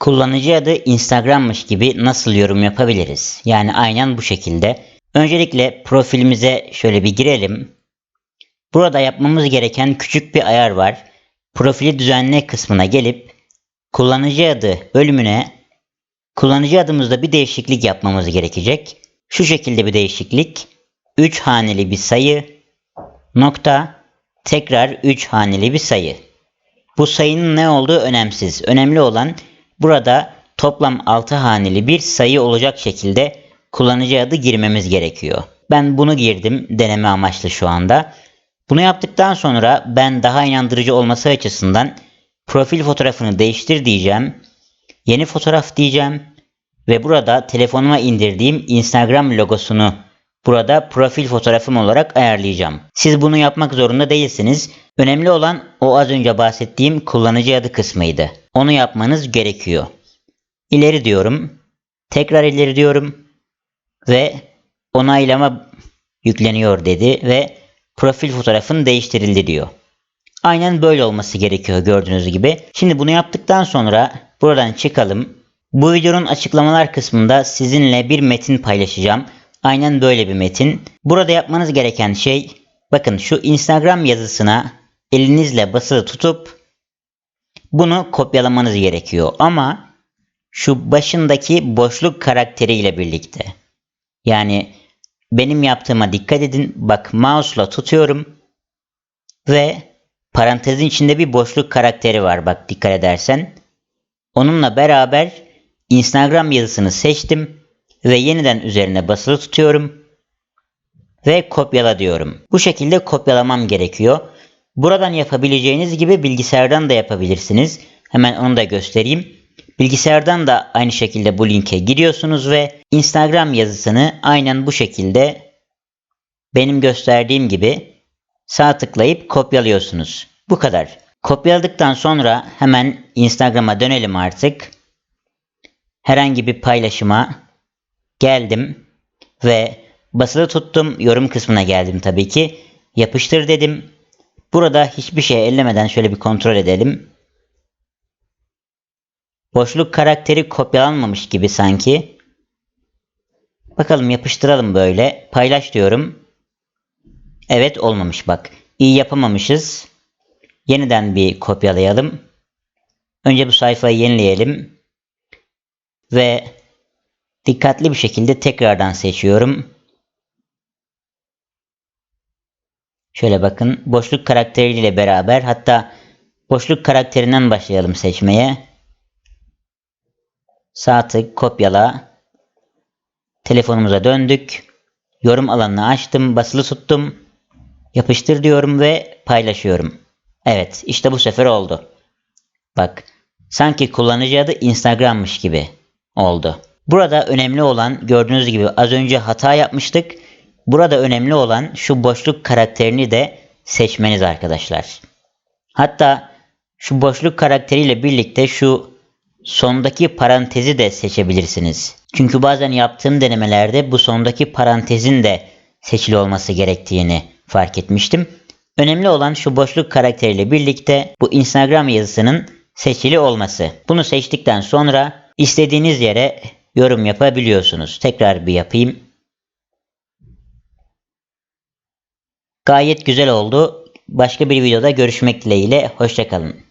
Kullanıcı adı Instagram'mış gibi nasıl yorum yapabiliriz? Yani aynen bu şekilde. Öncelikle profilimize şöyle bir girelim. Burada yapmamız gereken küçük bir ayar var. Profili düzenle kısmına gelip kullanıcı adı bölümüne kullanıcı adımızda bir değişiklik yapmamız gerekecek. Şu şekilde bir değişiklik. 3 haneli bir sayı nokta tekrar 3 haneli bir sayı. Bu sayının ne olduğu önemsiz. Önemli olan burada toplam 6 haneli bir sayı olacak şekilde kullanıcı adı girmemiz gerekiyor. Ben bunu girdim deneme amaçlı şu anda. Bunu yaptıktan sonra ben daha inandırıcı olması açısından profil fotoğrafını değiştir diyeceğim. Yeni fotoğraf diyeceğim ve burada telefonuma indirdiğim Instagram logosunu burada profil fotoğrafım olarak ayarlayacağım. Siz bunu yapmak zorunda değilsiniz. Önemli olan o az önce bahsettiğim kullanıcı adı kısmıydı. Onu yapmanız gerekiyor. İleri diyorum. Tekrar ileri diyorum. Ve onaylama yükleniyor dedi ve profil fotoğrafın değiştirildi diyor. Aynen böyle olması gerekiyor gördüğünüz gibi. Şimdi bunu yaptıktan sonra buradan çıkalım. Bu videonun açıklamalar kısmında sizinle bir metin paylaşacağım. Aynen böyle bir metin. Burada yapmanız gereken şey bakın şu Instagram yazısına elinizle basılı tutup bunu kopyalamanız gerekiyor. Ama şu başındaki boşluk karakteriyle birlikte. Yani benim yaptığıma dikkat edin. Bak mouse'la tutuyorum ve parantezin içinde bir boşluk karakteri var bak dikkat edersen. Onunla beraber Instagram yazısını seçtim ve yeniden üzerine basılı tutuyorum ve kopyala diyorum. Bu şekilde kopyalamam gerekiyor. Buradan yapabileceğiniz gibi bilgisayardan da yapabilirsiniz. Hemen onu da göstereyim. Bilgisayardan da aynı şekilde bu linke giriyorsunuz ve Instagram yazısını aynen bu şekilde benim gösterdiğim gibi sağ tıklayıp kopyalıyorsunuz. Bu kadar. Kopyaladıktan sonra hemen Instagram'a dönelim artık. Herhangi bir paylaşıma geldim ve basılı tuttum. Yorum kısmına geldim tabii ki. Yapıştır dedim. Burada hiçbir şey ellemeden şöyle bir kontrol edelim. Boşluk karakteri kopyalanmamış gibi sanki. Bakalım yapıştıralım böyle. Paylaş diyorum. Evet olmamış bak. İyi yapamamışız. Yeniden bir kopyalayalım. Önce bu sayfayı yenileyelim. Ve dikkatli bir şekilde tekrardan seçiyorum. Şöyle bakın boşluk karakteriyle beraber hatta boşluk karakterinden başlayalım seçmeye. Sağ tık kopyala. Telefonumuza döndük. Yorum alanını açtım, basılı tuttum. Yapıştır diyorum ve paylaşıyorum. Evet, işte bu sefer oldu. Bak, sanki kullanıcı adı Instagram'mış gibi oldu. Burada önemli olan gördüğünüz gibi az önce hata yapmıştık. Burada önemli olan şu boşluk karakterini de seçmeniz arkadaşlar. Hatta şu boşluk karakteriyle birlikte şu sondaki parantezi de seçebilirsiniz. Çünkü bazen yaptığım denemelerde bu sondaki parantezin de seçili olması gerektiğini fark etmiştim. Önemli olan şu boşluk karakteriyle birlikte bu Instagram yazısının seçili olması. Bunu seçtikten sonra istediğiniz yere yorum yapabiliyorsunuz. Tekrar bir yapayım. Gayet güzel oldu. Başka bir videoda görüşmek dileğiyle. Hoşçakalın.